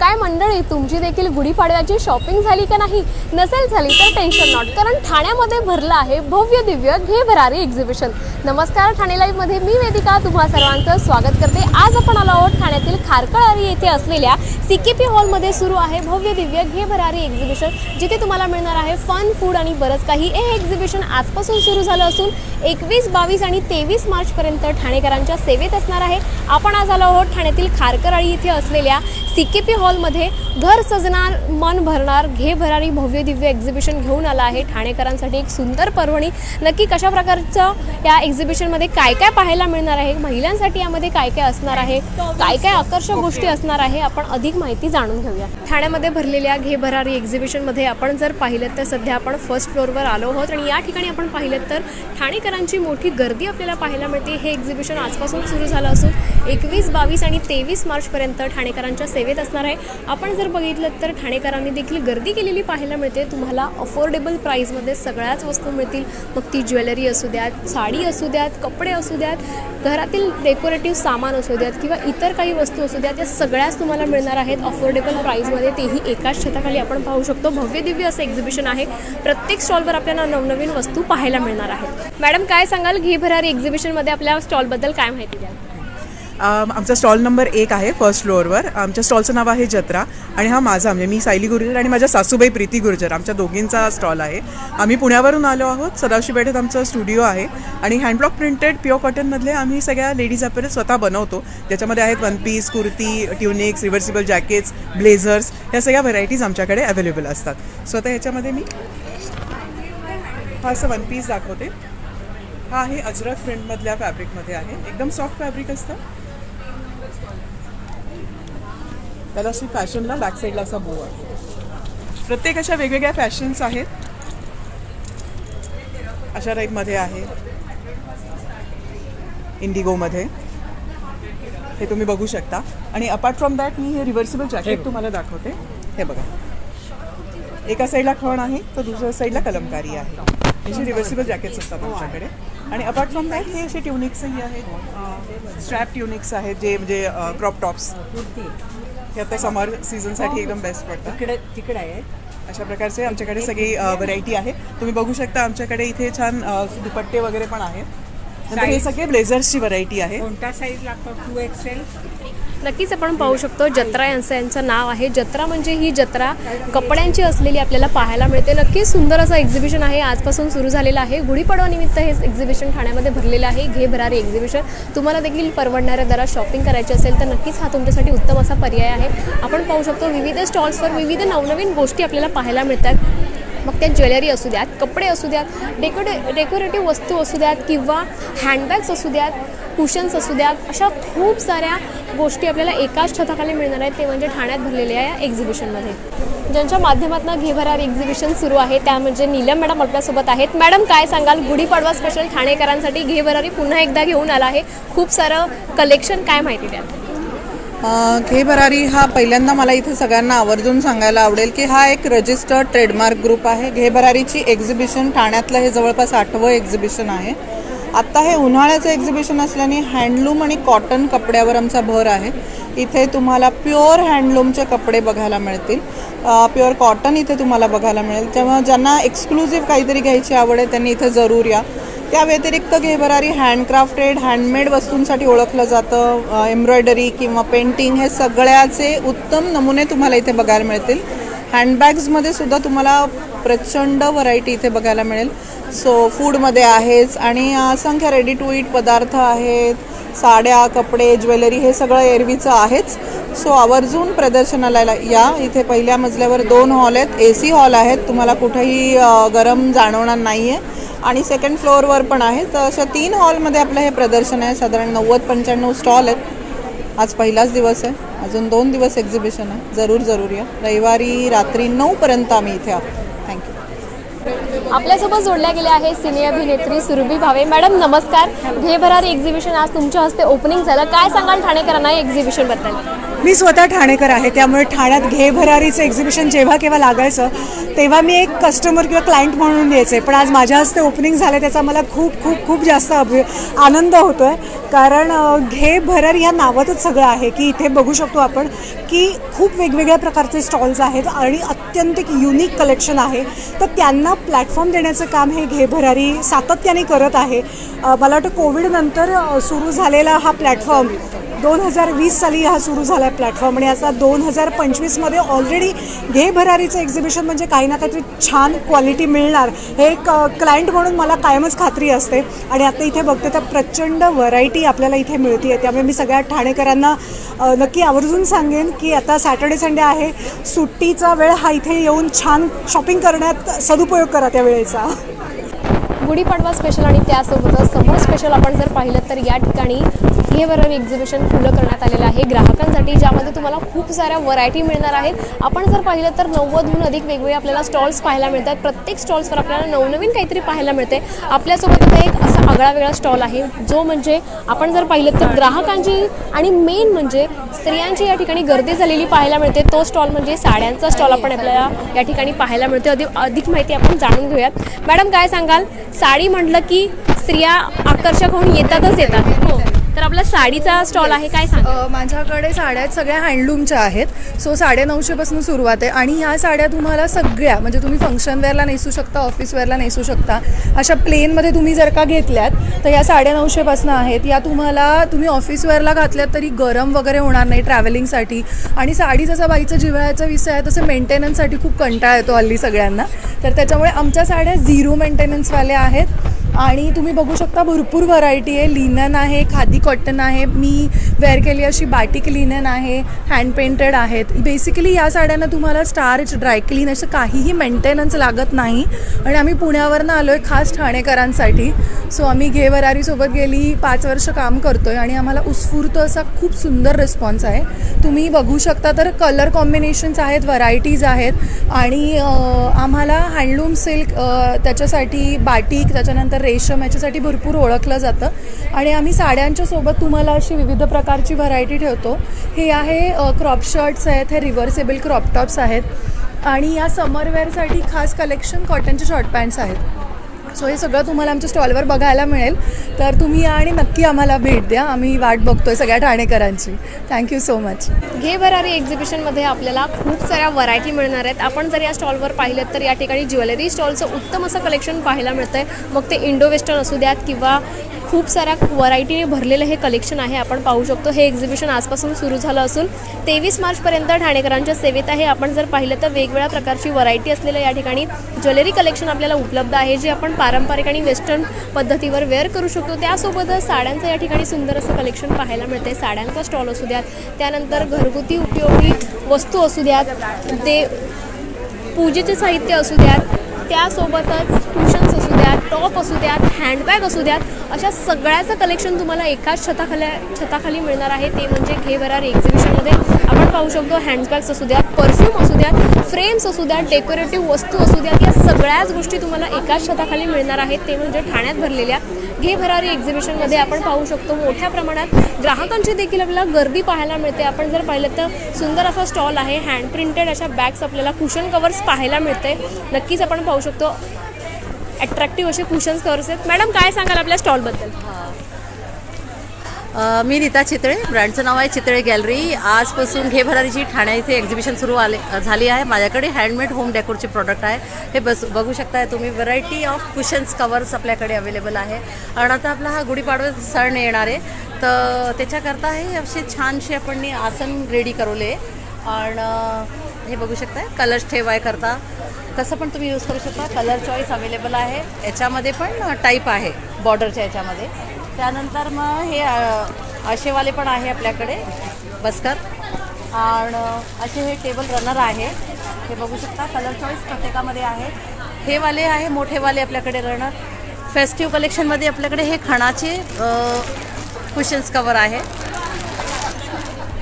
काय मंडळी तुमची देखील गुढीपाडव्याची शॉपिंग झाली का नाही? नसेल झाली तर टेन्शन नॉट कारण ठाण्यामध्ये भरलं आहे भव्य दिव्य घे भरारी एक्झिबिशन नमस्कार ठाणे लाईव्हमध्ये मी वेदिका. तुम्हा सर्वांचं स्वागत करते. आज आपण आलो आहोत ठाण्यातील खारकळारी येथे असलेल्या सीकेपी हॉलमध्ये सुरू आहे भव्य दिव्य घे भरारी एक्झिबिशन जिथे तुम्हाला मिळणार आहे फन फूड आणि बरंच काही. हे एक्झिबिशन आजपासून सुरू झालं असून एकवीस बावीस आणि तेवीस मार्चपर्यंत ठाणेकरांच्या सेवेत असणार आहे. आपण आज आलो आहोत ठाण्यातील खारकराळी इथे असलेल्या सीकेपी हॉलमध्ये घर सजणार मन भरणार घे भरारी भव्य दिव्य एक्झिबिशन घेऊन आला आहे. ठाणेकरांसाठी एक सुंदर पर्वणी. नक्की कशा प्रकारचं या एक्झिबिशनमध्ये काय काय पाहायला मिळणार आहे? महिलांसाठी यामध्ये काय काय असणार आहे? काय काय आकर्षक गोष्टी असणार आहे? आपण अधिक माहिती जाणून घेऊया. ठाण्यामध्ये भरलेल्या घे भरारी एक्झिबिशनमध्ये आपण जर पाहिलं तर सध्या आपण फर्स्ट फ्लोअरवर आलो आहोत आणि या ठिकाणी आपण पाहिलं तर ठाणेकरांची मोठी गर्दी आपल्याला पाहायला मिळते. हे एक्झिबिशन आजपासून सुरू झालं असून एकवीस बावीस आणि तेवीस मार्चपर्यंत ठाणेकरांच्या सेवेत असणार आहे. आपण जर बघितलं तर ठाणेकरांनी देखील गर्दी केलेली पाहायला मिळते. तुम्हाला अफोर्डेबल प्राईजमध्ये सगळ्याच वस्तू मिळतील. मग ती ज्वेलरी असू द्यात साडी असू द्यात कपडे असू द्यात घरातील डेकोरेटिव्ह सामान असू द्यात किंवा इतर काही वस्तू असू द्यात या सगळ्याच तुम्हाला मिळणार आहेत अफोर्डेबल प्राईजमध्ये तेही एकाच छताखाली आपण पाहू शकतो. भव्य दिव्य असं एक्झिबिशन आहे. प्रत्येक स्टॉलवर आपल्याला नवनवीन वस्तू पाहायला मिळणार आहेत. मॅडम काय सांगाल? घे भरारी एक्झिबिशनमध्ये आपल्या स्टॉलबद्दल काय माहिती द्या आमचा स्टॉल नंबर एक आहे फर्स्ट फ्लोअरवर. आमच्या स्टॉलचं नाव आहे जत्रा आणि हा माझा म्हणजे मी सायली गुर्जर आणि माझ्या सासूबाई प्रीती गुर्जर. आमच्या दोघींचा स्टॉल आहे. आम्ही पुण्यावरून आलो आहोत. सदाशिव पेठेत आमचा स्टुडिओ आहे आणि हँडब्लॉक प्रिंटेड प्युअर कॉटनमधले आम्ही सगळ्या लेडीज अपेरल स्वतः बनवतो. त्याच्यामध्ये आहेत one piece kurti tunics reversible jackets blazers ह्या सगळ्या व्हरायटीज आमच्याकडे अवेलेबल असतात. सो आता ह्याच्यामध्ये मी हा असं वन पीस दाखवते. हा आहे अजरक प्रिंटमधल्या फॅब्रिकमध्ये आहे. एकदम सॉफ्ट फॅब्रिक असतं. त्याला अशी फॅशनला बॅक साईडला असा बो आहे. प्रत्येक अशा वेगवेगळ्या फॅशन्स आहेत. अशा टाईपमध्ये आहे. इंडिगोमध्ये हे तुम्ही बघू शकता. आणि अपार्ट फ्रॉम दॅट मी हे रिव्हर्सिबल जॅकेट तुम्हाला दाखवते. हे बघा. एका साईडला खण आहे तर दुसऱ्या साईडला कलमकारी आहे. असे रिव्हर्सिबल जॅकेट्स असतात आमच्याकडे. आणि अपार्ट फ्रॉम दॅट हे असे ट्युनिक्सही आहेत. स्ट्रॅप ट्युनिक्स आहेत जे म्हणजे क्रॉप टॉप्स हे आता समर सीझनसाठी एकदम बेस्ट पडतात तिकडे तिकडे आहे. अशा प्रकारचे आमच्याकडे सगळी व्हरायटी आहे. तुम्ही बघू शकता आमच्याकडे इथे छान दुपट्टे वगैरे पण आहेत. नंतर हे सगळे ब्लेझर्सची व्हरायटी आहे. कोणता साईज लागतो? टू एक्सेल नक्कीच आपण पाहू शकतो जत्रा यांचं यांचं नाव आहे. जत्रा म्हणजे ही जत्रा कपड्यांची असलेली आपल्याला पाहायला मिळते. नक्कीच सुंदर असं एक्झिबिशन आहे. आजपासून सुरू झालेलं आहे. गुढीपाडवा निमित्त हे एक्झिबिशन ठाण्यामध्ये भरलेलं आहे. घे भरारी एक्झिबिशन तुम्हाला देखील परवडणाऱ्या दरात शॉपिंग करायची असेल तर नक्कीच हा तुमच्यासाठी उत्तम असा पर्याय आहे. आपण पाहू शकतो विविध स्टॉल्सवर विविध नवनवीन गोष्टी आपल्याला पाहायला मिळतात. मग त्या ज्वेलरी असू द्यात कपडे असू द्यात डेकोरे डेकोरेटिव्ह वस्तू असू द्यात किंवा हँडबॅग्स असू द्यात कुशन्स असू द्यात अशा खूप साऱ्या गोष्टी आपल्याला एकाच छताखाली मिळणार आहेत. ते म्हणजे ठाण्यात भरलेल्या या एक्झिबिशनमध्ये ज्यांच्या माध्यमातून घेभरार एक्झिबिशन सुरू आहे त्या म्हणजे नीलम मॅडम आपल्यासोबत आहेत. मॅडम काय सांगाल? गुढीपाडवा स्पेशल ठाणेकरांसाठी घेभरारी पुन्हा एकदा घेऊन आला आहे. खूप सारं कलेक्शन काय माहिती द्या घे भरारी हा पहिल्यांदा मला इथे सगळ्यांना आवर्जून सांगायला आवडेल की हा एक रजिस्टर्ड ट्रेडमार्क ग्रुप आहे. घे भरारीची एक्झिबिशन ठाण्यातलं हे जवळपास आठवं एक्झिबिशन आहे. आत्ता हे उन्हाळ्याचं एक्झिबिशन असल्याने हँडलूम आणि कॉटन कपड्यावर आमचा भर आहे. इथे तुम्हाला प्युअर हँडलूमचे कपडे बघायला मिळतील. प्युअर कॉटन इथे तुम्हाला बघायला मिळेल. तेव्हा ज्यांना एक्सक्लुझिव्ह काहीतरी घ्यायची आवड आहे त्यांनी इथे जरूर या. त्या व्यतिरिक्त घेबरारी हँडक्राफ्टेड हँडमेड वस्तूंसाठी ओळखलं जातं. एम्ब्रॉयडरी किंवा पेंटिंग हे सगळ्याचे उत्तम नमुने तुम्हाला इथे बघायला मिळतील. हँडबॅग्समध्ये सुद्धा तुम्हाला प्रचंड व्हरायटी इथे बघायला मिळेल. सो फूडमध्ये आहेच आणि असंख्य रेडी टू इट पदार्थ आहेत. साड्या कपडे ज्वेलरी हे सगळं एरवीचं आहेच. सो आवर्जून प्रदर्शनाला या. इथे पहिल्या मजल्यावर दोन हॉल आहेत. ए सी हॉल आहेत. तुम्हाला कुठेही गरम जाणवणार नाही आहे आणि सेकंड फ्लोअरवर पण आहे. तर अशा तीन हॉलमध्ये आपलं हे प्रदर्शन आहे. साधारण नव्वद पंच्याण्णव स्टॉल आहेत. आज पहिलाच दिवस आहे. अजून दोन दिवस एक्झिबिशन आहे. जरूर जरूर या. रविवारी रात्री नऊपर्यंत आम्ही इथे आहोत. थँक्यू आपल्यासोबत जोडल्या गेल्या आहे सिने अभिनेत्री सुरभी भावे. मॅडम नमस्कार. घेभरारी एक्झिबिशन आज तुमच्या हस्ते ओपनिंग झालं. काय सांगाल ठाणेकरांना एक्झिबिशनबद्दल? मी स्वतः ठाणेकर आहे त्यामुळे ठाण्यात घे भरारीचं एक्झिबिशन जेव्हा केव्हा लागायचं तेव्हा मी एक कस्टमर किंवा क्लायंट म्हणून यायचे. पण आज माझ्या हस्ते ओपनिंग झालं त्याचा मला खूप खूप खूप जास्त अभि आनंद होतो आहे कारण घे भरारी ह्या नावातच सगळं आहे की इथे बघू शकतो आपण की खूप वेगवेगळ्या प्रकारचे स्टॉल्स आहेत आणि अत्यंत एक युनिक कलेक्शन आहे. तर त्यांना प्लॅटफॉर्म देण्याचं काम हे घे भरारी सातत्याने करत आहे. मला वाटतं कोविडनंतर सुरू झालेला हा प्लॅटफॉर्म दोन हजार वीस साली हा सुरू झाला. आहे प्लॅटफॉर्म आणि आता दोन हजार पंचवीसमध्ये ऑलरेडी घे भरारीचं एक्झिबिशन म्हणजे काही ना काहीतरी छान क्वालिटी मिळणार. हे एक क्लायंट म्हणून मला कायमच खात्री असते. आणि आता इथे बघते तर प्रचंड व्हरायटी आपल्याला इथे मिळते आहे त्यामुळे मी सगळ्या ठाणेकरांना नक्की आवर्जून सांगेन की आता सॅटर्डे संडे आहे. सुट्टीचा वेळ हा इथे येऊन छान शॉपिंग करण्यात सदुपयोग करा त्या वेळेचा. गुढीपाडवा स्पेशल आणि त्यासोबतच समर स्पेशल आपण जर पाहिलं तर या ठिकाणी हे बरं एक्झिबिशन खुलं करण्यात आलेलं आहे. ग्राहकांसाठी ज्यामध्ये तुम्हाला खूप साऱ्या व्हरायटी मिळणार आहेत. आपण जर पाहिलं तर नव्वदहून अधिक वेगवेगळे आपल्याला स्टॉल्स पाहायला मिळतात. प्रत्येक स्टॉल्सवर आपल्याला नवनवीन काहीतरी पाहायला मिळते. आपल्यासोबत आता एक असा आगळा वेगळा स्टॉल आहे. जो म्हणजे आपण जर पाहिलं तर ग्राहकांची आणि मेन म्हणजे स्त्रियांची या ठिकाणी गर्दी झालेली पाहायला मिळते. तो स्टॉल म्हणजे साड्यांचा स्टॉल आपण आपल्याला या ठिकाणी पाहायला मिळते. अधिक अधिक माहिती आपण जाणून घेऊयात. मॅडम काय सांगाल? साडी म्हटलं की स्त्रिया आकर्षक होऊन येतातच येतात. हो. तर आपला साडीचा स्टॉल आहे काय अ, माझ्याकडे साड्या सगळ्या हँडलूमच्या आहेत. सो साडे साडेनऊशेपासून सुरुवात आहे. आणि ह्या साड्या तुम्हाला सगळ्या म्हणजे तुम्ही फंक्शन वेअरला नेसू शकता ऑफिस वेअरला नेसू शकता अशा प्लेनमध्ये तुम्ही जर का घेतल्यात तर या ह्या साडेनऊशेपासून आहेत. या तुम्हाला तुम्ही ऑफिस वेअरला घातल्यात तरी गरम वगैरे होणार नाही ट्रॅव्हलिंगसाठी आणि साडी जसा बाईचा जिव्हाळ्याचा विषय आहे तसं मेंटेनन्ससाठी खूप कंटाळा येतो हल्ली सगळ्यांना. तर त्याच्यामुळे आमच्या साड्या झिरो मेंटेनन्सवाल्या आहेत. आणि तुम्ही बघू शकता भरपूर व्हरायटी आहे. लिनन आहे खादी कॉटन आहे. मी वेअर केली अशी बाटिक लिनन आहे हँड पेंटेड आहेत. बेसिकली या साड्यांना तुम्हाला स्टार्च ड्राय क्लीन असं काहीही मेंटेनन्स लागत नाही. आणि आम्ही पुण्यावरनं आलो आहे खास ठाणेकरांसाठी. सो आम्ही घे वरारीसोबत गेली पाच वर्ष काम करतो आहे आणि आम्हाला उत्स्फूर्त असा खूप सुंदर रिस्पॉन्स आहे. तुम्ही बघू शकता तर कलर कॉम्बिनेशन्स आहेत व्हरायटीज आहेत. आणि आम्हाला हँडलूम सिल्क त्याच्यासाठी बाटिक त्याच्यानंतर रेशम याच्यासाठी भरपूर ओळखलं जातं. आणि आम्ही साड्यांच्या सोबत तुम्हाला अशी विविध प्रकारची व्हरायटी ठेवतो. हे आहे क्रॉप शर्ट्स आहेत हे रिव्हर्सेबल क्रॉप टॉप्स आहेत. आणि या समरवेअरसाठी खास कलेक्शन कॉटनचे शॉर्ट पॅन्ट्स आहेत. सो हे सगळं तुम्हाला आमच्या स्टॉलवर बघायला मिळेल. तर तुम्ही या आणि नक्की आम्हाला भेट द्या. आम्ही वाट बघतोय सगळ्या ठाणेकरांची. थँक्यू सो मच घे भरारी एक्झिबिशनमध्ये आपल्याला खूप साऱ्या व्हरायटी मिळणार आहेत. आपण जर या स्टॉलवर पाहिलं तर या ठिकाणी ज्वेलरी स्टॉलचं उत्तम असं कलेक्शन पाहायला मिळतं आहे मग ते इंडो वेस्टर्न असू द्यात किंवा खूप साऱ्या व्हरायटीने भरलेलं हे कलेक्शन आहे. आपण पाहू शकतो हे एक्झिबिशन आजपासून सुरू झालं असून तेवीस मार्चपर्यंत ठाणेकरांच्या सेवेत आहे. आपण जर पाहिलं तर वेगवेगळ्या प्रकारची व्हरायटी असलेलं या ठिकाणी ज्वेलरी कलेक्शन आपल्याला उपलब्ध आहे जे आपण पारंपरिक आणि वेस्टर्न पद्धतीवर वेअर करू शकतो. त्यासोबतच साड्यांचं या ठिकाणी सुंदर असं कलेक्शन पाहायला मिळते साड्यांचा स्टॉल असू द्यात त्यानंतर घरगुती उपयोगी वस्तू असू द्यात ते पूजेचे साहित्य असू द्यात त्यासोबतच द्यात टॉप असू द्यात हँडबॅग असू द्यात अशा सगळ्याचं कलेक्शन तुम्हाला एकाच छताखाल्या छताखाली मिळणार आहे. ते म्हणजे घे एक्झिबिशनमध्ये आपण पाहू शकतो हँडबॅग्स असू द्यात परफ्यूम असू द्यात फ्रेम्स असू द्यात डेकोरेटिव्ह वस्तू असू द्यात या सगळ्याच गोष्टी तुम्हाला एकाच छताखाली मिळणार आहेत. ते म्हणजे ठाण्यात भरलेल्या घे भरारी एक्झिबिशनमध्ये आपण पाहू शकतो मोठ्या प्रमाणात ग्राहकांची देखील आपल्याला गर्दी पाहायला मिळते. आपण जर पाहिलं तर सुंदर असा स्टॉल आहे हँड प्रिंटेड अशा बॅग्स आपल्याला कुशन कवर्स पाहायला मिळते. नक्कीच आपण पाहू शकतो अट्रॅक्टिव्ह असे कुशन्स कवर्स आहेत. मॅडम काय सांगाल आपल्या स्टॉलबद्दल अ, मी नीता चितळे ब्रँडचं नाव आहे चितळे गॅलरी आजपासून घे भरारीची ठाणे इथे एक्झिबिशन सुरू आले झाली आहे. माझ्याकडे हँडमेड होम डेकोरचे प्रोडक्ट आहे. हे बस बघू शकताय तुम्ही व्हरायटी ऑफ कुशन्स कवर्स आपल्याकडे अवेलेबल आहे. आणि आता आपला हा गुढीपाडवा सण येणार आहे. तर त्याच्याकरता हे असे छानसे आपण आसन रेडी करवले आणि हे बघू शकताय. कलर्स ठेवाय करता. कसं पण तुम्ही यूज करू शकता. कलर चॉईस अवेलेबल आहे. याच्यामध्ये पण टाईप आहे. बॉर्डरच्या याच्यामध्ये. त्यानंतर मग हे असेवाले पण आहे आपल्याकडे. बसकर. आणि असे हे टेबल रनर आहे. हे बघू शकता. कलर चॉईस प्रत्येकामध्ये आहे. हे वाले आहे मोठेवाले आपल्याकडे रनर फेस्टिव्ह कलेक्शनमध्ये आपल्याकडे हे खणाचे कुशन्स कवर आहे.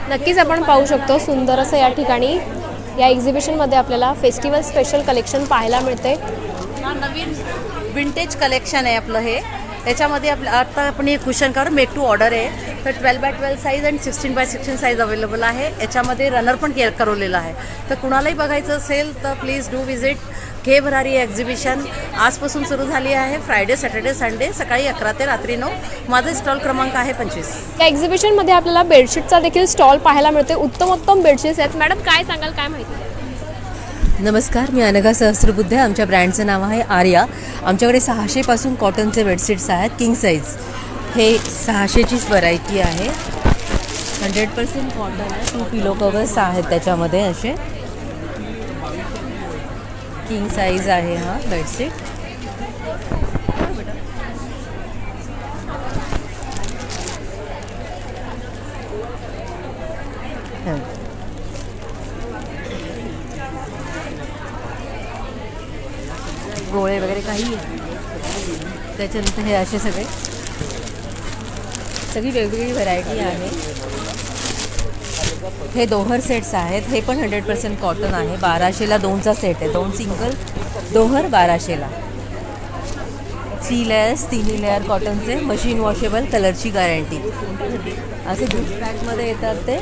नक्कीच आपण पाहू शकतो सुंदर असं या ठिकाणी या एक्झिबिशनमध्ये आपल्याला फेस्टिवल स्पेशल कलेक्शन पाहायला मिळते हा नवीन विंटेज कलेक्शन आहे आपलं हे. त्याच्यामध्ये आपलं आता आपण हे cushion cover make to order आहे. तर ट्वेल्व बाय ट्वेल्व साईज आणि sixteen by sixteen size available आहे. याच्यामध्ये रनर पण केअर करवलेलं आहे. तर कुणालाही बघायचं असेल तर प्लीज डू विजिट घे भरारी एक्झिबिशन आजपासून सुरू झाली आहे. फ्रायडे सॅटर्डे संडे सकाळी अकरा ते रात्री नऊ. माझा स्टॉल क्रमांक आहे पंचवीस. या एक्झिबिशनमध्ये आपल्याला बेडशीटचा देखील स्टॉल पाहायला मिळते उत्तमोत्तम बेडशीट्स आहेत. मॅडम काय सांगाल काय माहिती? नमस्कार मी अनघा सहस्रबुद्धे. आमच्या ब्रँडचं नाव आहे आर्या. आमच्याकडे सहाशेपासून कॉटनचे बेडशीट्स आहेत किंग साईज हे सहाशेचीच व्हरायटी आहे. हंड्रेड पर्सेंट कॉटन आहे. टू पिलो कवर्स आहेत त्याच्यामध्ये असे. किंग साईज आहे हा. बेडशीट हं. गोळे वगैरे काही त्याच्यानंतर हे असे सगळे. सगळी वेगवेगळी व्हरायटी आहे. हे दोहर सेट्स आहेत. हे पण हंड्रेड पर्सेंट कॉटन आहे. बाराशेला दोनचा सेट आहे. दोन सिंगल दोहर बाराशेला. थ्री लेयर्स तिन्ही लेअर कॉटनचे मशीन वॉशेबल कलरची गॅरंटी असे गिफ्ट पॅकमध्ये येतात ते.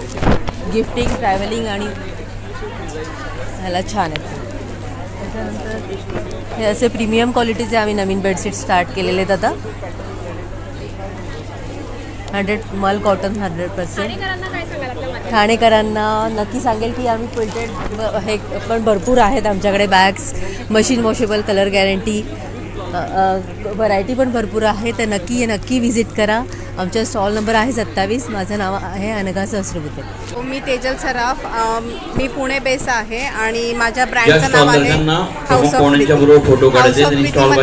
गिफ्टिंग ट्रॅव्हलिंग आणि ह्याला छान आहेत त्याच्यानंतर हे असे प्रीमियम क्वालिटीचे आम्ही नवीन बेडशीट स्टार्ट केलेले आहेत आता. हंड्रेड मल कॉटन हंड्रेड पर्सेंट ठाणेकरांना नक्की सांगेल की आम्ही क्विल्टेड हे पण भरपूर आहेत आमच्याकडे bags machine washable colour guarantee variety पण भरपूर आहे. तर नक्की नक्की व्हिजिट करा. आमचा स्टॉल नंबर आहे सत्तावीस. माझं नाव आहे अनघा सहस्रबुद्धे. मी तेजल सराफ. मी पुणे बेस आहे आणि माझ्या ब्रँडचं नाव आहे हाऊस ऑफ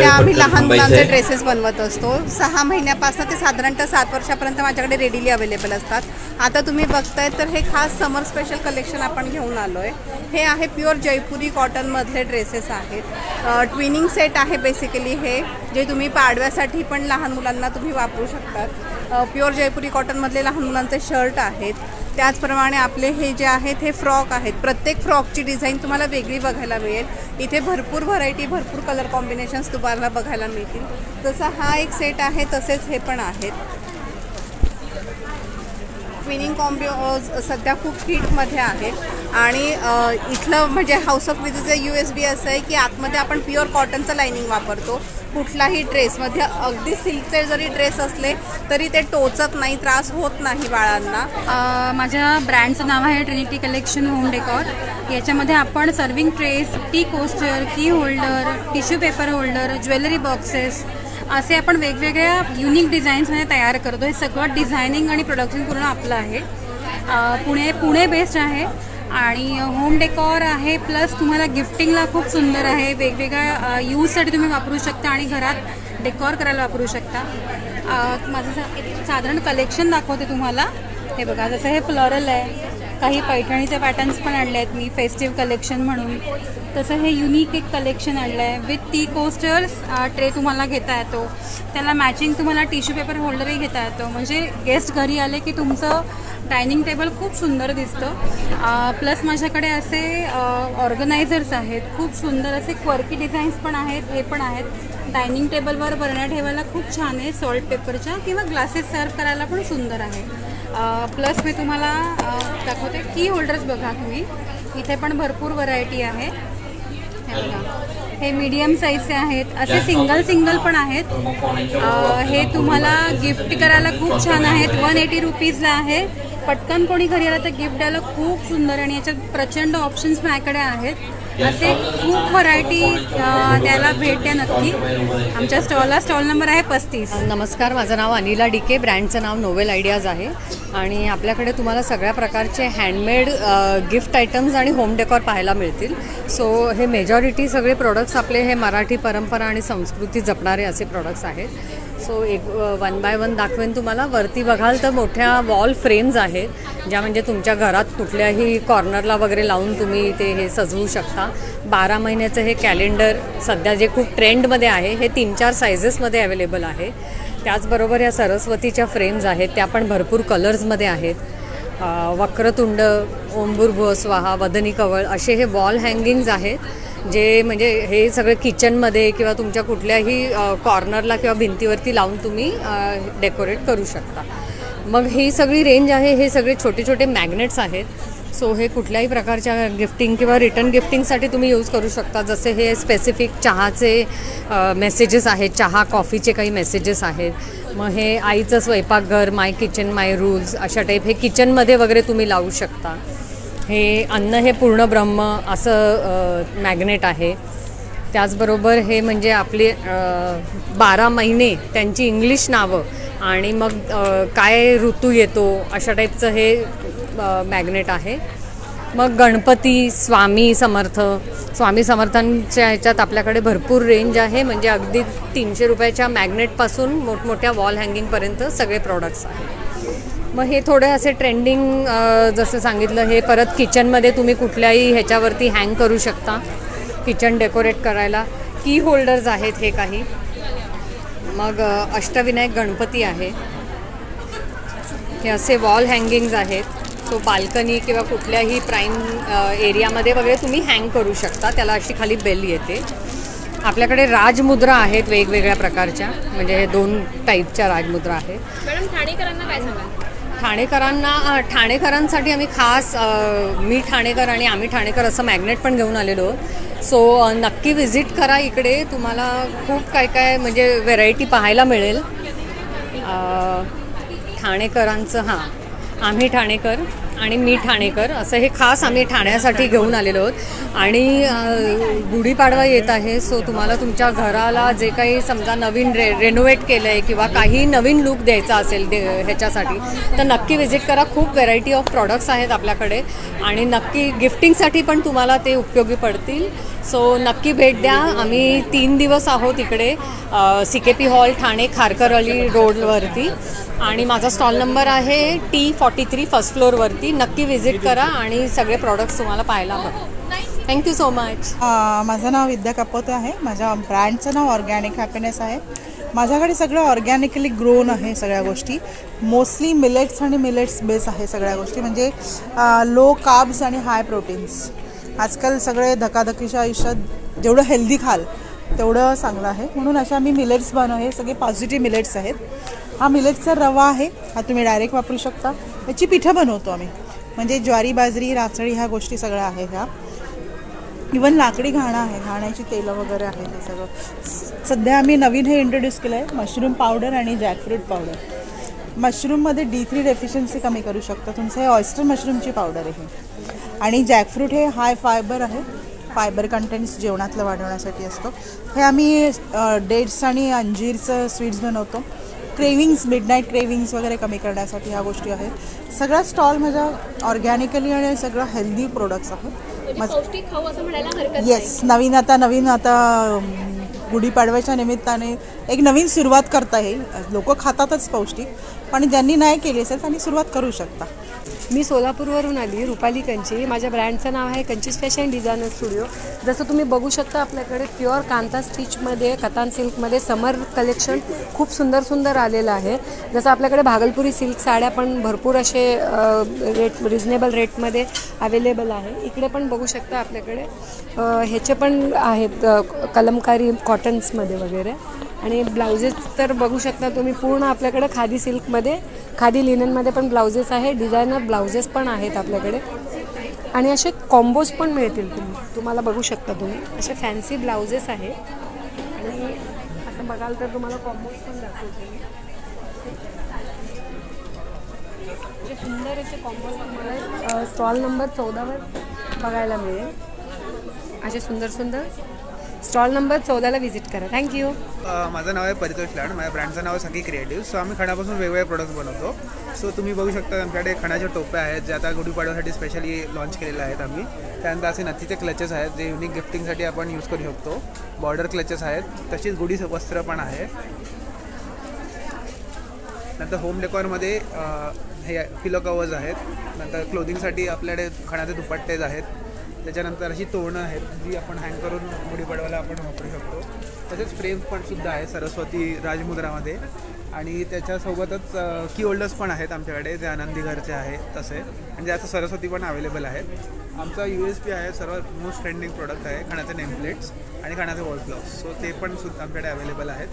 आम्ही लहान मुलांचे. ड्रेसेस बनवत असतो. सहा महिन्यापासून ते साधारणतः सात वर्षापर्यंत माझ्याकडे रेडीली अवेलेबल असतात. आता तुम्ही बघताय तर हे खास समर स्पेशल कलेक्शन आपण घेऊन आलो आहे हे आहे प्युअर जयपुरी कॉटनमधले ड्रेसेस आहेत. ट्विनिंग सेट आहे बेसिकली हे जे तुम्ही पाडव्यासाठी पण लहान मुलांना तुम्ही वापरू शकतात. प्युअर जयपुरी कॉटनमधले लहान मुलांचे शर्ट आहेत. त्याचप्रमाणे आपले हे जे आहेत हे फ्रॉक आहेत. प्रत्येक फ्रॉकची डिझाईन तुम्हाला वेगळी बघायला मिळेल. इथे भरपूर व्हरायटी भरपूर कलर कॉम्बिनेशन्स तुम्हाला बघायला मिळतील. तसा हा एक सेट आहे तसेच हे पण आहेत. ट्विनिंग कॉम्बि सध्या खूप हिटमध्ये आहेत. आणि इथलं म्हणजे हाऊस ऑफ विजेचं यू एस बी असं आहे की आतमध्ये आपण प्युअर कॉटनचं लायनिंग वापरतो. कुठलाही ड्रेसमध्ये अगदी सिल्कचे जरी ड्रेस असले तरी ते टोचत नाही त्रास होत नाही बाळांना. माझ्या ब्रँडचं नाव आहे ट्रिनिटी कलेक्शन होम डेकॉर याच्यामध्ये आपण serving trays tea coaster key holder tissue paper holder jewellery boxes असे आपण वेगवेगळ्या युनिक डिझाईन्समध्ये तयार करतो. हे सगळं डिझायनिंग आणि प्रोडक्शन पूर्ण आपलं आहे. पुणे पुणे बेस्ड आहे. आणि होम डेकॉर आहे प्लस तुम्हाला गिफ्टिंगला खूप सुंदर आहे. वेगवेगळ्या यूजसाठी तुम्ही वापरू शकता आणि घरात डेकॉर करायला वापरू शकता. माझं सा- एक साधारण कलेक्शन दाखवते तुम्हाला. हे बघा जसं हे फ्लोरल आहे. काही पैठणीचे पॅटर्न्स पण आणले आहेत मी फेस्टिव्ह कलेक्शन म्हणून. तसं हे युनिक एक कलेक्शन आणलं आहे विथ टी कोस्टर्स ट्रे तुम्हाला घेता येतो. त्याला मॅचिंग तुम्हाला टिश्यू पेपर होल्डरही घेता येतो. म्हणजे गेस्ट घरी आले की तुमचं डायनिंग टेबल खूप सुंदर दिसतं. प्लस माझ्याकडे असे ऑर्गनायझर्स आहेत. खूप सुंदर असे क्वर्की डिझाईन्स पण आहेत हे पण आहेत. डायनिंग टेबलवर बरण्या ठेवायला खूप छान आहे सॉल्ट पेपरच्या किंवा ग्लासेस सर्व करायला पण सुंदर आहे. प्लस मी तुम्हाला दाखवते की होल्डर्स बघा तुम्ही. इथे पण भरपूर व्हरायटी आहे. हे बघा. हे मीडियम साईजचे आहेत. असे सिंगल सिंगल पण आहेत. हे तुम्हाला गिफ्ट करायला खूप छान आहेत. वन एटी रुपीजला आहे. पटकन कोणी घरी आलं तर गिफ्ट द्यायला खूप सुंदर आणि याच्यात प्रचंड ऑप्शन्स माझ्याकडे आहेत. असे खूप व्हरायटी द्यायला भेट द्या नक्की. आमच्या स्टॉलला स्टॉल नंबर आहे पस्तीस. नमस्कार माझं नाव अनिला डिके. ब्रँडचं नाव नोवेल आयडियाज आहे. आणि आपल्याकडे तुम्हाला सगळ्या प्रकारचे हँडमेड गिफ्ट आयटम्स आणि होम डेकॉर पाहायला मिळतील. सो हे मेजॉरिटी सगळे प्रोडक्ट्स आपले हे मराठी परंपरा आणि संस्कृती जपणारे असे प्रोडक्ट्स आहेत. सो एक वन बाय वन दाखवेन तुम्हाला. वरती बघाल तर मोठ्या वॉल फ्रेम्स आहेत ज्या म्हणजे तुमच्या घरात कुठल्याही कॉर्नरला वगैरे लावून तुम्ही ते हे सजवू शकता. बारा महिन्याचं हे कॅलेंडर सध्या जे खूप ट्रेंडमध्ये आहे हे तीन चार सायझेसमध्ये अवेलेबल आहे. त्याचबरोबर या सरस्वतीच्या फ्रेम्स आहेत त्या पण भरपूर कलर्समध्ये आहेत. वक्रतुंड ओंबुर्भ स्वाहा वदनी कवळ असे हे वॉल हँगिंग्ज आहेत. जे म्हणजे हे सगळं किचनमध्ये किंवा तुमच्या कुठल्याही कॉर्नरला किंवा भिंतीवरती लावून तुम्ही डेकोरेट करू शकता. मग ही सगळी रेंज आहे हे सगळे छोटे छोटे मॅग्नेट्स आहेत. सो हे कुठल्याही प्रकारच्या गिफ्टिंग किंवा रिटर्न गिफ्टिंगसाठी तुम्ही यूज करू शकता. जसे हे स्पेसिफिक चहाचे मेसेजेस आहेत चहा कॉफीचे काही मेसेजेस आहेत. मग हे आईचं स्वयंपाकघर माय किचन माय रूल्स अशा टाईप हे किचनमध्ये वगैरे तुम्ही लावू शकता. हे अन्न हे पूर्ण ब्रह्म असं मॅग्नेट आहे. त्याचबरोबर हे म्हणजे आपले बारा महिने त्यांची इंग्लिश नावं आणि मग काय ऋतू येतो अशा टाईपचं हे मॅग्नेट आहे. मग गणपती स्वामी समर्थ स्वामी समर्थांच्या ह्याच्यात आपल्याकडे भरपूर रेंज आहे. म्हणजे अगदी तीनशे रुपयाच्या मॅग्नेटपासून मोठमोठ्या वॉल हँगिंगपर्यंत सगळे प्रॉडक्ट्स आहेत. मग हे थोडे असे ट्रेंडिंग जसं सांगितलं हे परत किचनमध्ये तुम्ही कुठल्याही ह्याच्यावरती हँग करू शकता किचन डेकोरेट करायला. की होल्डर्स आहेत हे काही. मग अष्टविनायक गणपती आहे. हे असे वॉल हँगिंग्ज आहेत. सो बाल्कनी किंवा कुठल्याही प्राईम एरियामध्ये वगैरे तुम्ही हँग करू शकता. त्याला अशी खाली बेल येते. आपल्याकडे राजमुद्रा आहेत वेगवेगळ्या प्रकारच्या. म्हणजे हे दोन टाईपच्या राजमुद्रा आहेत. मॅडम ठाणेकरांना काय सांगा ठाणेकरांना ठाणेकरांसाठी आम्ही खास मी ठाणेकर आणि आम्ही ठाणेकर असं मॅग्नेट पण घेऊन आलेलो. सो नक्की व्हिजिट करा इकडे. तुम्हाला खूप काय काय म्हणजे व्हेरायटी पाहायला मिळेल. ठाणेकरांचं हां. आम्ही ठाणेकर आणि मी ठाणेकर असं हे खास आम्ही ठाण्यासाठी घेऊन आलेलो आहोत. आणि गुढीपाडवा येत आहे सो तुम्हाला तुमच्या घराला जे काही समजा नवीन रे रेनोव्हेट केलं आहे किंवा काही नवीन लुक द्यायचा असेल दे ह्याच्यासाठी तर नक्की व्हिजिट करा. खूप व्हेरायटी ऑफ प्रॉडक्ट्स आहेत आपल्याकडे. आणि नक्की गिफ्टिंगसाठी पण तुम्हाला ते उपयोगी पडतील. सो नक्की भेट द्या. आम्ही तीन दिवस आहोत इकडे C K P hall Thane Kharkar Ali रोडवरती. आणि माझा स्टॉल नंबर आहे टी फॉर्टी थ्री फर्स्ट फ्लोअरवरती नक्की व्हिजिट करा आणि सगळे प्रॉडक्ट्स तुम्हाला पाहायला हवं. थँक्यू सो मच माझं नाव विद्या कपोते आहे. माझ्या ब्रँडचं नाव ऑर्गॅनिक हॅपीनेस आहे. माझ्याकडे सगळं ऑर्गॅनिकली ग्रोन आहे सगळ्या गोष्टी. मोस्टली मिलेट्स आणि मिलेट्स बेस आहे सगळ्या गोष्टी. म्हणजे लो कार्ब्स आणि हाय प्रोटीन्स आजकाल सगळे धकाधकीच्या आयुष्यात जेवढं हेल्दी खाल तेवढं चांगलं आहे. म्हणून अशा मी मिलेट्स बनव हे सगळे पॉझिटिव्ह मिलेट्स आहेत. हा मिलेटचा रवा आहे. हा तुम्ही डायरेक्ट वापरू शकता. याची पिठं बनवतो आम्ही. म्हणजे ज्वारी बाजरी राचळी ह्या गोष्टी सगळ्या आहे ह्या. इवन लाकडी घाणं आहे. घाण्याची तेलं वगैरे आहे हे सगळं. स- सध्या आम्ही नवीन हे इंट्रोड्यूस केलं आहे मशरूम पावडर आणि जॅकफ्रूट पावडर मशरूममध्ये डी थ्री डेफिशियन्सी कमी करू शकता. तुमचं हे ऑयस्टर मशरूमची पावडर आहे. आणि जॅकफ्रूट हे हाय फायबर आहे. फायबर कंटेंट्स जेवणातलं वाढवण्यासाठी असतो. हे आम्ही डेट्स आणि अंजीरचं स्वीट्स बनवतो. क्रेविंग्स मिडनाईट क्रेविंग्स वगैरे कमी करण्यासाठी ह्या गोष्टी आहेत. सगळा स्टॉल माझा ऑर्गॅनिकली आणि सगळं हेल्दी प्रोडक्ट्स आहेत येस नवीन आता नवीन आता गुढीपाडव्याच्या निमित्ताने एक नवीन सुरुवात करता येईल. लोक खातातच पौष्टिक पण ज्यांनी नाही केली असेल त्यांनी सुरुवात करू शकता. मी सोलापूरवरून आली रुपाली कंची. माझ्या ब्रँडचं नाव आहे कंचीस फॅशन डिझायनर स्टुडिओ. जसं तुम्ही बघू शकता आपल्याकडे प्युअर कांता स्टिचमध्ये कतान सिल्कमध्ये समर कलेक्शन खूप सुंदर सुंदर आलेलं आहे. जसं आपल्याकडे भागलपुरी सिल्क साड्या पण भरपूर असे रेट रिजनेबल रेटमध्ये अवेलेबल आहे. इकडे पण बघू शकता आपल्याकडे ह्याचे पण आहेत कलमकारी कॉटन्समध्ये वगैरे. आणि ब्लाउजेस तर बघू शकता तुम्ही पूर्ण आपल्याकडे खादी सिल्कमध्ये खादी लिननमध्ये पण ब्लाउजेस आहे डिझायनर ब्लाउजेस पण आहेत आपल्याकडे. आणि असे कॉम्बोज पण मिळतील तुम्ही. तुम्हाला बघू शकता तुम्ही. असे फॅन्सी ब्लाउजेस आहे आणि असं बघाल तर तुम्हाला कॉम्बोज पण दाखवते असे सुंदर असे कॉम्बोज तुम्हाला स्टॉल नंबर चौदावर बघायला मिळेल. असे सुंदर सुंदर. स्टॉल नंबर चौदाला व्हिजिट करा. थँक्यू माझं नाव आहे परितोष लाड. माझ्या ब्रँडचं नाव आहे सखी क्रिएटिव्ह सो आम्ही खणापासून वेगवेगळे प्रोडक्ट्स बनवतो. सो तुम्ही बघू शकता आमच्याकडे खणाच्या टोप्या आहेत ज्या आता गुढीपाडव्यासाठी स्पेशली लॉन्च केलेले आहेत आम्ही. त्यानंतर असे नथीचे क्लचेस आहेत जे युनिक गिफ्टिंगसाठी आपण यूज करू शकतो. बॉर्डर क्लचेस आहेत. तशीच गुढी वस्त्र पण आहे. नंतर होम डेकॉरमध्ये हे पिलो कवर्स आहेत. नंतर क्लोदिंगसाठी आपल्याकडे खणाचे दुपट्टेज आहेत. त्याच्यानंतर अशी तोरणं आहेत जी आपण हँग करून गुढीपाडवाला आपण वापरू शकतो. तसेच फ्रेम पण सुद्धा आहे सरस्वती राजमुद्रामध्ये. आणि त्याच्यासोबतच की होल्डर्स पण आहेत आमच्याकडे जे आनंदी घरचे आहेत तसे. म्हणजे आता सरस्वती पण अवेलेबल आहेत. आमचा यू एस पी आहे सर्वात मोस्ट ट्रेंडिंग प्रोडक्ट आहे खाण्याचे नेमप्लेट्स आणि खाण्याचे वॉल क्लॉक्स सो ते पण सुद्धा आमच्याकडे अवेलेबल आहेत.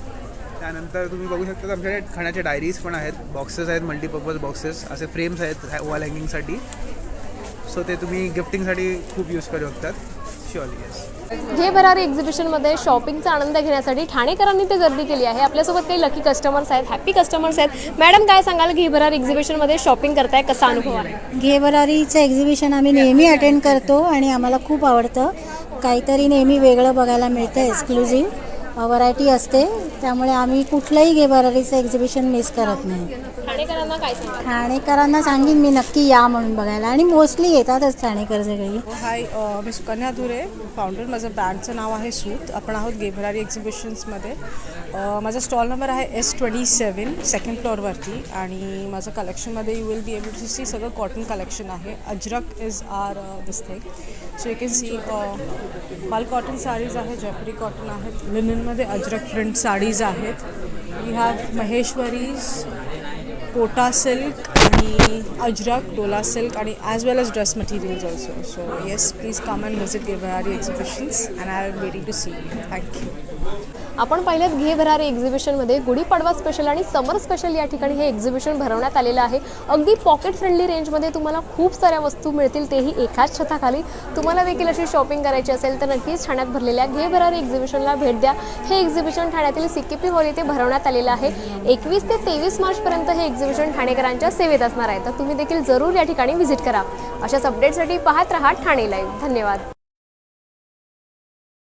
त्यानंतर तुम्ही बघू शकता तर आमच्याकडे खाण्याचे डायरीज पण आहेत. बॉक्सेस आहेत मल्टीपर्पज बॉक्सेस असे फ्रेम्स आहेत वॉल हँगिंगसाठी सो ते तुम्ही गिफ्टिंगसाठी खूप यूज करू शकतात. शुअरली येस घे भरारी एक्झिबिशनमध्ये शॉपिंगचा आनंद घेण्यासाठी ठाणेकरांनी ते गर्दी केली आहे आपल्यासोबत काही लकी कस्टमर्स आहेत हॅपी कस्टमर्स आहेत. मॅडम काय सांगाल? घे भरारी एक्झिबिशनमध्ये शॉपिंग करताय कसा अनुभव आहे? घेबरारीचं एक्झिबिशन आम्ही नेहमी अटेंड करतो आणि आम्हाला खूप आवडतं. काहीतरी नेहमी वेगळं बघायला मिळतं एक्सक्लुझिव्ह व्हरायटी असते. त्यामुळे आम्ही कुठलंही घेबरारीचं एक्झिबिशन मिस करत नाही. ठाणेकरांना काय सांगाल? ठाणेकरांना सांगेन मी नक्की या म्हणून बघायला. आणि मोस्टली येतातच ठाणेकर सगळी. हाय अ, मी सुकन्या धुरे फाउंडर माझं ब्रँडचं नाव आहे सूत. आपण आहोत गेभरारी एक्झिबिशन्समध्ये अ, माझा स्टॉल नंबर आहे एस ट्वेंटी सेवन सेकंड फ्लोअरवरती आणि माझं कलेक्शनमध्ये you will be able to see सगळं कॉटन कलेक्शन आहे. Ajrak is our this thing so you can see mul cotton saris आहे जयपुरी कॉटन आहेत. लिननमध्ये अजरक प्रिंट साडीज आहेत. We have Maheshwaris Kota silk आणि अजरक डोला सिल्क आणि as well as dress materials also so yes please come and visit गेवहारी exhibitions and I am waiting to see thank you आपण पाहिलं घे भरारी एक्झिबिशनमध्ये गुढीपाडवा स्पेशल आणि समर स्पेशल या ठिकाणी हे एक्झिबिशन भरवण्यात आलेलं आहे. अगदी पॉकेट फ्रेंडली रेंजमध्ये तुम्हाला खूप साऱ्या वस्तू मिळतील तेही एकाच छताखाली. तुम्हाला देखील अशी शॉपिंग करायची असेल तर नक्कीच ठाण्यात भरलेल्या घे भरारी एक्झिबिशनला भेट द्या. हे एक्झिबिशन ठाण्यातील सिकेपी हॉल येथे भरवण्यात आलेलं आहे. एकवीस ते तेवीस मार्चपर्यंत हे एक्झिबिशन ठाणेकरांच्या सेवेत असणार आहे. तर तुम्ही देखील जरूर या ठिकाणी व्हिजिट करा. अशाच अपडेटसाठी पाहत राहा ठाणे लाईव्ह धन्यवाद.